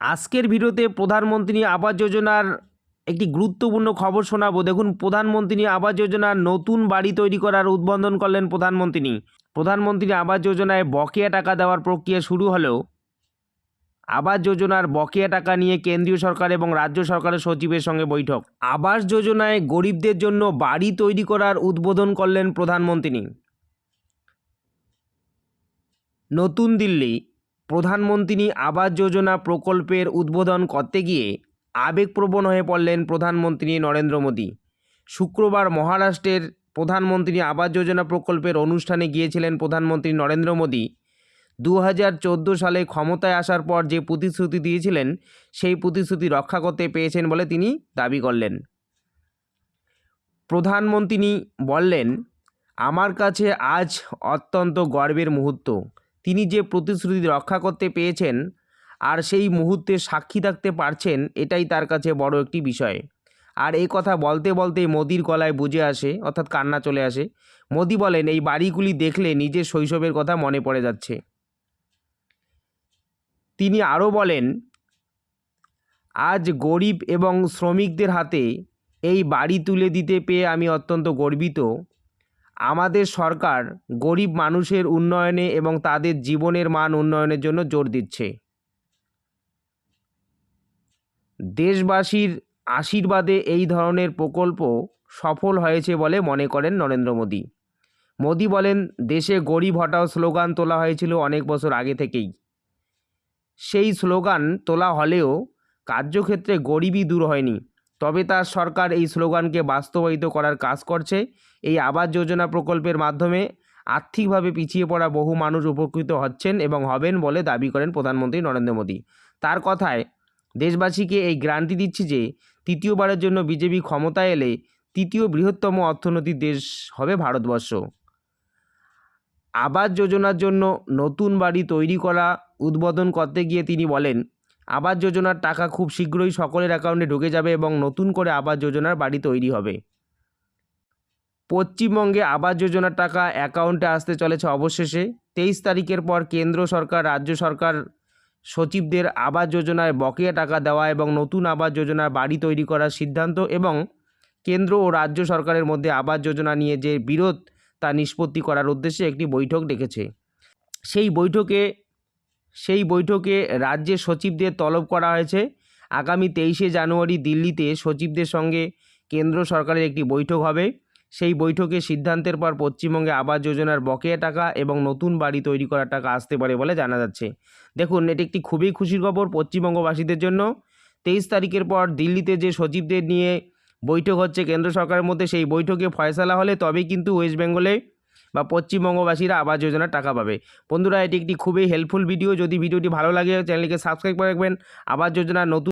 আজকের ভিডিওতে প্রধানমন্ত্রী আবাস যোজনার একটি গুরুত্বপূর্ণ খবর শোনাবো। দেখুন, প্রধানমন্ত্রী আবাস যোজনার নতুন বাড়ি তৈরি করার উদ্বোধন করলেন প্রধানমন্ত্রী। প্রধানমন্ত্রী আবাস যোজনায় বকেয়া টাকা দেওয়ার প্রক্রিয়া শুরু হলেও আবাস যোজনার বকেয়া টাকা নিয়ে কেন্দ্রীয় সরকার এবং রাজ্য সরকারের সচিবের সঙ্গে বৈঠক। আবাস যোজনায় গরিবদের জন্য বাড়ি তৈরি করার উদ্বোধন করলেন প্রধানমন্ত্রী। নতুন দিল্লি প্রধানমন্ত্রী আবাস যোজনা প্রকল্পের উদ্বোধন করতে গিয়ে আবেগপ্রবণ হয়ে পড়লেন প্রধানমন্ত্রী নরেন্দ্র মোদী। শুক্রবার মহারাষ্ট্রের প্রধানমন্ত্রী আবাস যোজনা প্রকল্পের অনুষ্ঠানে গিয়েছিলেন প্রধানমন্ত্রী নরেন্দ্র মোদী। দু হাজার চোদ্দ সালে ক্ষমতায় আসার পর যে প্রতিশ্রুতি দিয়েছিলেন, সেই প্রতিশ্রুতি রক্ষা করতে পেয়েছেন বলে তিনি দাবি করলেন। প্রধানমন্ত্রী বললেন, আমার কাছে আজ অত্যন্ত গর্বের মুহূর্ত। তিনি যে প্রতিশ্রুতি রক্ষা করতে পেয়েছেন আর সেই মুহূর্তে সাক্ষী থাকতে পারছেন, এটাই তার কাছে বড় একটি বিষয়। আর এই কথা বলতে বলতে মোদির গলায় বুঝে আসে, অর্থাৎ কান্না চলে আসে। মোদি বলেন, এই বাড়িগুলি দেখলে নিজের শৈশবের কথা মনে পড়ে যাচ্ছে। তিনি আরও বলেন, আজ গরিব এবং শ্রমিকদের হাতে এই বাড়ি তুলে দিতে পেয়ে আমি অত্যন্ত গর্বিত। আমাদের সরকার গরিব মানুষের উন্নয়নে এবং তাদের জীবনের মান উন্নয়নের জন্য জোর দিচ্ছে। দেশবাসীর আশীর্বাদে এই ধরনের প্রকল্প সফল হয়েছে বলে মনে করেন নরেন্দ্র মোদী। মোদী বলেন, দেশে গরিব হটাও স্লোগান তোলা হয়েছিল অনেক বছর আগে থেকেই। সেই স্লোগান তোলা হলেও কার্যক্ষেত্রে গরিবই দূর হয়নি। তবে তার সরকার এই স্লোগানকে বাস্তবায়িত করার কাজ করছে। এই আবাস যোজনা প্রকল্পের মাধ্যমে আর্থিকভাবে পিছিয়ে পড়া বহু মানুষ উপকৃত হচ্ছেন এবং হবেন বলে দাবি করেন প্রধানমন্ত্রী নরেন্দ্র মোদী। তার কথায়, দেশবাসীকে এই গ্রান্টি দিচ্ছি যে, তৃতীয়বারের জন্য বিজেপি ক্ষমতায় এলে তৃতীয় বৃহত্তম অর্থনৈতিক দেশ হবে ভারতবর্ষ। আবাস যোজনার জন্য নতুন বাড়ি তৈরি করা উদ্বোধন করতে গিয়ে তিনি বলেন আবাস যোজনার টাকা খুব শীঘ্রই সকলের অ্যাকাউন্টে ঢুকে যাবে এবং নতুন করে আবাস যোজনার বাড়ি তৈরি হবে। পশ্চিমবঙ্গে আবাস যোজনার টাকা অ্যাকাউন্টে আসতে চলেছে অবশেষে। তেইশ তারিখের পর কেন্দ্র সরকার, রাজ্য সরকার সচিবদের আবাস যোজনায় বকেয়া টাকা দেওয়া এবং নতুন আবাস যোজনার বাড়ি তৈরি করার সিদ্ধান্ত এবং কেন্দ্র ও রাজ্য সরকারের মধ্যে আবাস যোজনা নিয়ে যে বিরোধ তা নিষ্পত্তি করার উদ্দেশ্যে একটি বৈঠক ডেকেছে। সেই বৈঠকে সেই বৈঠকে রাজ্যের সচিবদের তলব করা হয়েছে। আগামী তেইশে জানুয়ারি দিল্লিতে সচিবদের সঙ্গে কেন্দ্র সরকারের একটি বৈঠক হবে। সেই বৈঠকে সিদ্ধান্তের পর পশ্চিমবঙ্গে আবাস যোজনার বকেয়া টাকা এবং নতুন বাড়ি তৈরি করার টাকা আসতে পারে বলে জানা যাচ্ছে। দেখুন, এটি একটি খুবই খুশির খবর পশ্চিমবঙ্গবাসীদের জন্য। তেইশ তারিখের পর দিল্লিতে যে সচিবদের নিয়ে বৈঠক হচ্ছে, কেন্দ্র সরকারের মধ্যে সেই বৈঠকে ফয়সালা হলে তবেই কিন্তু ওয়েস্ট বেঙ্গলে বা পশ্চিমবঙ্গবাসীরা আবাস যোজনার টাকা পাবে। বন্ধুরা, এটি একটি খুবই হেল্পফুল ভিডিও যদি ভিডিওটি ভালো লাগে চ্যানেলকে সাবস্ক্রাইব করে রাখবেন। আবাস যোজনার নতুন